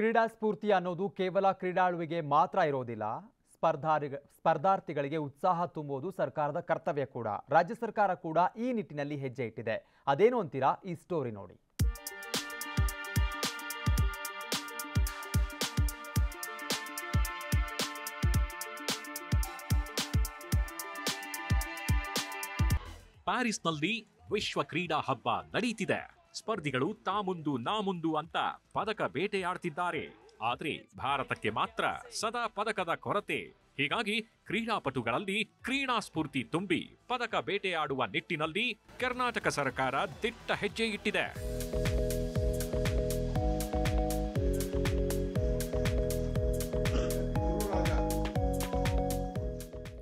ಕ್ರೀಡಾ ಸ್ಫೂರ್ತಿ ಅನ್ನೋದು ಕೇವಲ ಕ್ರೀಡಾಳುವಿಗೆ ಮಾತ್ರ ಇರೋದಿಲ್ಲ. ಸ್ಪರ್ಧಾರಿ ಸ್ಪರ್ಧಾರ್ಥಿಗಳಿಗೆ ಉತ್ಸಾಹ ತುಂಬುವುದು ಸರ್ಕಾರದ ಕರ್ತವ್ಯ ಕೂಡ. ರಾಜ್ಯ ಸರ್ಕಾರ ಕೂಡ ಈ ನಿಟ್ಟಿನಲ್ಲಿ ಹೆಜ್ಜೆ ಇಟ್ಟಿದೆ. ಅದೇನು ಅಂತೀರಾ? ಈ ಸ್ಟೋರಿ ನೋಡಿ. ಪ್ಯಾರಿಸ್ನಲ್ಲಿ ವಿಶ್ವ ಕ್ರೀಡಾ ಹಬ್ಬ ನಡೀತಿದೆ. ಸ್ಪರ್ಧಿಗಳು ತಾ ಮುಂದು ನಾ ಮುಂದು ಅಂತ ಪದಕ ಬೇಟೆಯಾಡ್ತಿದ್ದಾರೆ. ಆದ್ರೆ ಭಾರತಕ್ಕೆ ಮಾತ್ರ ಸದಾ ಪದಕದ ಕೊರತೆ. ಹೀಗಾಗಿ ಕ್ರೀಡಾಪಟುಗಳಲ್ಲಿ ಕ್ರೀಡಾ ಸ್ಫೂರ್ತಿ ತುಂಬಿ ಪದಕ ಬೇಟೆಯಾಡುವ ನಿಟ್ಟಿನಲ್ಲಿ ಕರ್ನಾಟಕ ಸರ್ಕಾರ ದಿಟ್ಟ ಹೆಜ್ಜೆ ಇಟ್ಟಿದೆ.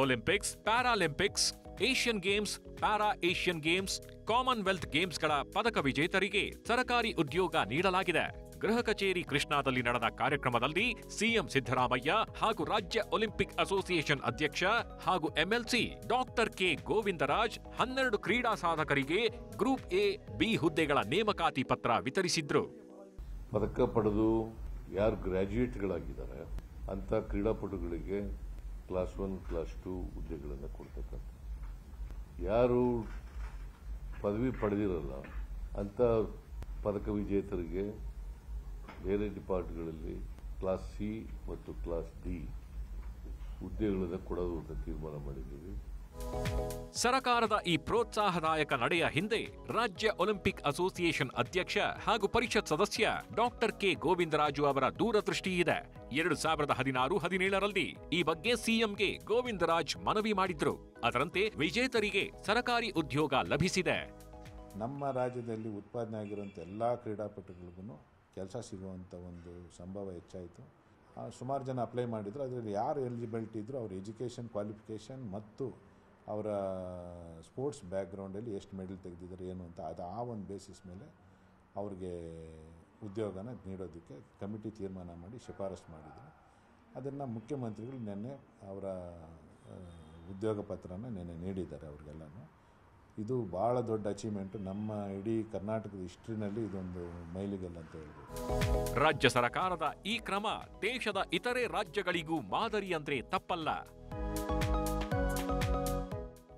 Olympics Paralympics Asian games, para Asian games, Commonwealth ಗೇಮ್ಸ್ಗಳ ಪದಕ ವಿಜೇತರಿಗೆ ಸರಕಾರಿ ಉದ್ಯೋಗ ನೀಡಲಾಗಿದೆ. ಗೃಹ ಕಚೇರಿ ಕೃಷ್ಣಾದಲ್ಲಿ ನಡೆದ ಕಾರ್ಯಕ್ರಮದಲ್ಲಿ ಸಿಎಂ ಸಿದ್ದರಾಮಯ್ಯ ಹಾಗೂ ರಾಜ್ಯ ಒಲಿಂಪಿಕ್ ಅಸೋಸಿಯೇಷನ್ ಅಧ್ಯಕ್ಷ ಹಾಗೂ ಎಂಎಲ್ಸಿ ಡಾಕ್ಟರ್ ಕೆ ಗೋವಿಂದರಾಜ್ ಹನ್ನೆರಡು ಕ್ರೀಡಾ ಸಾಧಕರಿಗೆ ಗ್ರೂಪ್ ಎ, ಬಿ ಹುದ್ದೆಗಳ ನೇಮಕಾತಿ ಪತ್ರ ವಿತರಿಸಿದ್ರು. ಪದಕ ಪಡೆದು ಯಾರು ಗ್ರಾಜ್ಯುಯೇಟ್ಗಳಾಗಿದ್ದಾರೆ ಅಂತ ಕ್ರೀಡಾಪಟುಗಳಿಗೆ ಕ್ಲಾಸ್ ಒನ್, ಕ್ಲಾಸ್ ಟೂ ಹುದ್ದೆಗಳನ್ನು ಕೊಡ್ತಕ್ಕಂಥ ಯಾರು ಪದವಿ ಪಡೆದಿರಲ್ಲ. ಅಂತ ಪದಕ ವಿಜೇತರಿಗೆ ಬೇರೆ ಡಿಪಾರ್ಟ್ಗಳಲ್ಲಿ ಕ್ಲಾಸ್ ಸಿ ಮತ್ತು ಕ್ಲಾಸ್ ಡಿ ಹುದ್ದೆಗಳನ್ನು ಕೊಡೋದು ಅಂತ ತೀರ್ಮಾನ ಮಾಡಿದ್ದೀವಿ. ಸರಕಾರದ ಈ ಪ್ರೋತ್ಸಾಹದಾಯಕ ನಡೆಯ ಹಿಂದೆ ರಾಜ್ಯ ಒಲಿಂಪಿಕ್ ಅಸೋಸಿಯೇಷನ್ ಅಧ್ಯಕ್ಷ ಹಾಗೂ ಪರಿಷತ್ ಸದಸ್ಯ ಡಾಕ್ಟರ್ ಕೆ ಗೋವಿಂದರಾಜು ಅವರ ದೂರದೃಷ್ಟಿ ಇದೆ. ಎರಡು ಸಾವಿರದ ಹದಿನಾರು, ಹದಿನೇಳರಲ್ಲಿ ಈ ಬಗ್ಗೆ ಸಿಎಂಗೆ ಗೋವಿಂದರಾಜ್ ಮನವಿ ಮಾಡಿದ್ರು. ಅದರಂತೆ ವಿಜೇತರಿಗೆ ಸರಕಾರಿ ಉದ್ಯೋಗ ಲಭಿಸಿದೆ. ನಮ್ಮ ರಾಜ್ಯದಲ್ಲಿ ಉತ್ಪಾದನೆ ಆಗಿರುವಂಥ ಎಲ್ಲ ಕ್ರೀಡಾಪಟುಗಳಿಗೂ ಕೆಲಸ ಸಿಗುವಂಥ ಒಂದು ಸಂಭವ ಹೆಚ್ಚಾಯಿತು. ಸುಮಾರು ಜನ ಅಪ್ಲೈ ಮಾಡಿದ್ರು. ಅದರಲ್ಲಿ ಯಾರು ಎಲಿಜಿಬಿಲಿಟಿ ಇದ್ದರು ಅವ್ರ ಎಜುಕೇಷನ್ ಕ್ವಾಲಿಫಿಕೇಷನ್ ಮತ್ತು ಅವರ ಸ್ಪೋರ್ಟ್ಸ್ ಬ್ಯಾಕ್ಗ್ರೌಂಡಲ್ಲಿ ಎಷ್ಟು ಮೆಡಲ್ ತೆಗೆದಿದ್ದಾರೆ, ಏನು ಅಂತ ಅದು ಆ ಒಂದು ಬೇಸಿಸ್ ಮೇಲೆ ಅವ್ರಿಗೆ ಉದ್ಯೋಗನ ನೀಡೋದಕ್ಕೆ ಕಮಿಟಿ ತೀರ್ಮಾನ ಮಾಡಿ ಶಿಫಾರಸು ಮಾಡಿದರು. ಅದನ್ನು ಮುಖ್ಯಮಂತ್ರಿಗಳು ನಿನ್ನೆ ಅವರ ಉದ್ಯೋಗ ಪತ್ರನ ನಿನ್ನೆ ನೀಡಿದ್ದಾರೆ ಅವ್ರಿಗೆಲ್ಲನೂ. ಇದು ಭಾಳ ದೊಡ್ಡ ಅಚೀವ್ಮೆಂಟ್ ನಮ್ಮ ಇಡೀ ಕರ್ನಾಟಕದ ಹಿಸ್ಟ್ರಿನಲ್ಲಿ ಇದೊಂದು ಮೈಲಿಗಲ್ಲು ಅಂತ ಹೇಳ್ಬೋದು. ರಾಜ್ಯ ಸರ್ಕಾರದ ಈ ಕ್ರಮ ದೇಶದ ಇತರೆ ರಾಜ್ಯಗಳಿಗೂ ಮಾದರಿ ಅಂದ್ರೆ ತಪ್ಪಲ್ಲ.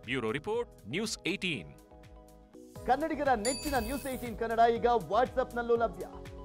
ಬ್ಯೂರೋ ರಿಪೋರ್ಟ್ ನ್ಯೂಸ್ ಏಟೀನ್ ಕನ್ನಡಿಗರ ನೆಚ್ಚಿನ ನ್ಯೂಸ್ ಏಟೀನ್ ಕನ್ನಡ ಈಗ ವಾಟ್ಸ್ಆಪ್ನಲ್ಲೂ ಲಭ್ಯ.